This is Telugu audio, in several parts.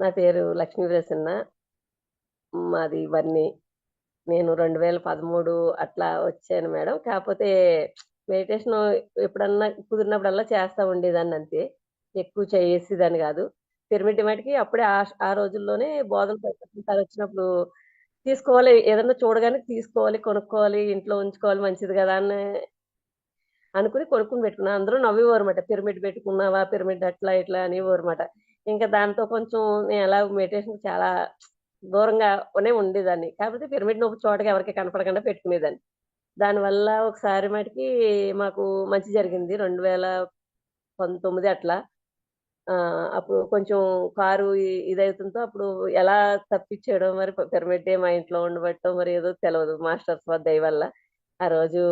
నా పేరు లక్ష్మీ ప్రసన్న మాది ఇవన్నీ నేను రెండు వేల పదమూడు అట్లా వచ్చాను మేడం. కాకపోతే మెడిటేషన్ ఎప్పుడన్నా కుదిరినప్పుడల్లా చేస్తా ఉండేదాన్ని అంతే. ఎక్కువ చేసేదాన్ని కాదు. పిరమిడ్ మటుకి అప్పుడే ఆ ఆ రోజుల్లోనే బోధన సార్ వచ్చినప్పుడు తీసుకోవాలి ఏదన్నా చూడగానే తీసుకోవాలి కొనుక్కోవాలి ఇంట్లో ఉంచుకోవాలి మంచిది కదా అని అనుకుని కొనుక్కుని పెట్టుకున్నా. అందరూ నవ్వేవారు అనమాట పిరమిడ్ పెట్టుకున్నావా? పిరమిడ్ అట్లా ఇట్లా అనేవారు అనమాట ఇంకా దాంతో కొంచెం నేను ఎలా మెడిటేషన్ చాలా దూరంగానే ఉండేదాన్ని. కాకపోతే పిరమిడ్ నొప్పి చోటకి ఎవరికి కనపడకుండా పెట్టుకునేదాన్ని. దానివల్ల ఒకసారి మటుకి మాకు మంచి జరిగింది. రెండు వేల పంతొమ్మిది అట్లా. అప్పుడు కొంచెం కారు ఇదవుతుందో అప్పుడు ఎలా తప్పించేయడం మరి పిరమిడ్ డే మా ఇంట్లో ఉండబట్టడం మరి ఏదో తెలియదు మాస్టర్స్ వద్ద దయ వల్ల. ఆ రోజు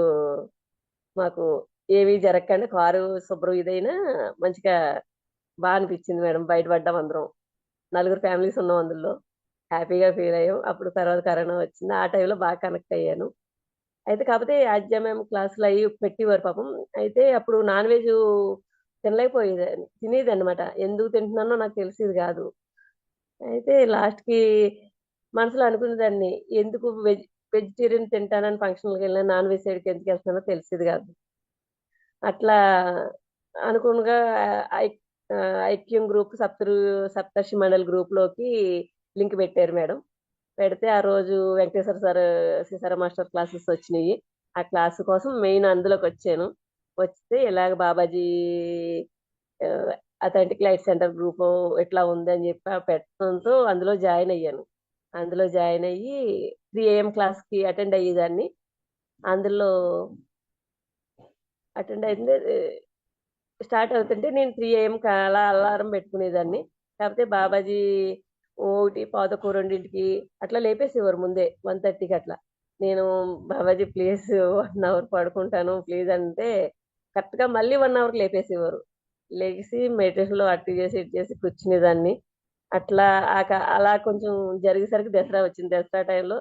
మాకు ఏమీ జరగకుండా కారు శుభ్రం ఇదైనా మంచిగా బాగా అనిపించింది మేడం. బయటపడ్డాం అందరం. నలుగురు ఫ్యామిలీస్ ఉన్నాం అందులో. హ్యాపీగా ఫీల్ అయ్యాం. అప్పుడు తర్వాత కరోనా వచ్చింది. ఆ టైంలో బాగా కనెక్ట్ అయ్యాను. అయితే కాకపోతే ఆద్యమేం క్లాసులు అవి పెట్టేవారు పాపం. అయితే అప్పుడు నాన్ వెజ్ తినలేకపోయేదాన్ని తినేది అనమాట ఎందుకు తింటున్నానో నాకు తెలిసేది కాదు. అయితే లాస్ట్కి మనసులో అనుకునేదాన్ని ఎందుకు వెజ్ వెజిటేరియన్ తింటానని ఫంక్షన్కి వెళ్ళినా నాన్ వెజ్ సైడ్కి ఎందుకు వెళ్తున్నానో తెలిసేది కాదు. అట్లా అనుకునగా ఐక్యం గ్రూప్ సప్తరు సప్తర్షి మండల్ గ్రూప్లోకి లింక్ పెట్టారు మేడం. పెడితే ఆ రోజు వెంకటేశ్వర సార్ సీసార మాస్టర్ క్లాసెస్ వచ్చినాయి. ఆ క్లాస్ కోసం మెయిన్ అందులోకి వచ్చాను. వస్తే ఇలాగ Babaji authentic light centre group ఎట్లా ఉంది అని చెప్పి పెట్టడంతో అందులో జాయిన్ అయ్యాను. అందులో జాయిన్ అయ్యి త్రీ ఏఎం క్లాస్కి అటెండ్ అయ్యేదాన్ని. అందులో అటెండ్ అయింది స్టార్ట్ అవుతుంటే నేను త్రీ ఏఎం అలా అలారం పెట్టుకునేదాన్ని. కాకపోతే బాబాజీ ఒకటి పాదకు రెండింటికి అట్లా లేపేసేవారు ముందే వన్ థర్టీకి అట్లా. నేను బాబాజీ ప్లీజ్ వన్ అవర్ పడుకుంటాను ప్లీజ్ అంటే కరెక్ట్గా మళ్ళీ వన్ అవర్కి లేపేసేవారు. లేచి మెడిటేషన్లో అట్టు చేసి ఇటు చేసి కూర్చునేదాన్ని. అట్లా అలా కొంచెం జరిగేసరికి దసరా వచ్చింది. దసరా టైంలో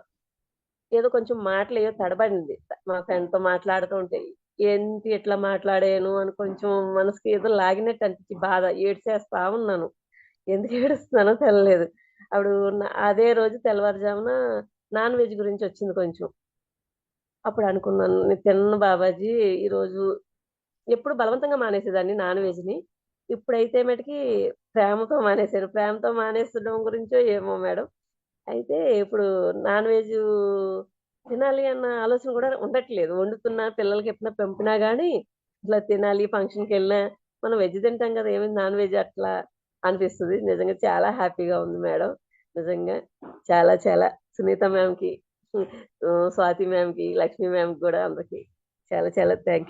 ఏదో కొంచెం మాటలు ఏదో తడబడింది. మా ఫ్రెండ్తో మాట్లాడుతూ ఉంటే ఏంటి ఎట్లా మాట్లాడాను అని కొంచెం మనసుకి ఏదో లాగినట్టు అనిపించి బాధ ఏడ్చేస్తా ఉన్నాను. ఎందుకు ఏడుస్తున్నానో తెలియలేదు అప్పుడు నా- అదే రోజు తెల్లవారుజామున నాన్ వెజ్ గురించి వచ్చింది కొంచెం. అప్పుడు అనుకున్నాను నేను తిన్న బాబాజీ ఈరోజు ఎప్పుడు బలవంతంగా మానేసేదాన్ని నాన్ వెజ్ని. ఇప్పుడైతే మటుకి ప్రేమతో మానేశారు. ప్రేమతో మానేసడం గురించో ఏమో మేడం. అయితే ఇప్పుడు నాన్ వెజ్ తినాలి అన్న ఆలోచన కూడా ఉండట్లేదు. వండుతున్నా పిల్లలకి ఎప్పుడైనా పంపినా కానీ ఇట్లా తినాలి ఫంక్షన్కి వెళ్ళినా మనం వెజ్ తింటాం కదా ఏమైంది నాన్ వెజ్ అట్లా అనిపిస్తుంది. నిజంగా చాలా హ్యాపీగా ఉంది మేడం. నిజంగా చాలా చాలా సునీత మ్యామ్కి స్వాతి మ్యామ్కి లక్ష్మీ మ్యామ్కి కూడా అందరికి చాలా చాలా థ్యాంక్